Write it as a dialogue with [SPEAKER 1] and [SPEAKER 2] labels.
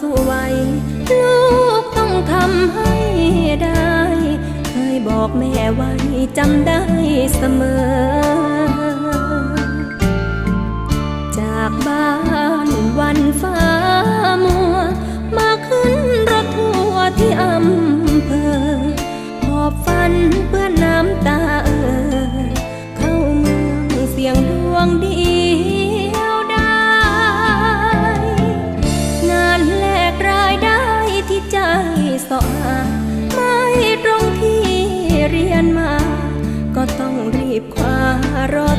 [SPEAKER 1] สวลูกต้องทำให้ได้ เคยบอกแม่ไว้จำได้เสมอ จากบ้านวันฟ้ามัว มาขึ้นรถทัวร์ที่อำเภอหอบฝันเปื้อนน้ำตาเออเข้าเมืองเสียงดวงดีารอ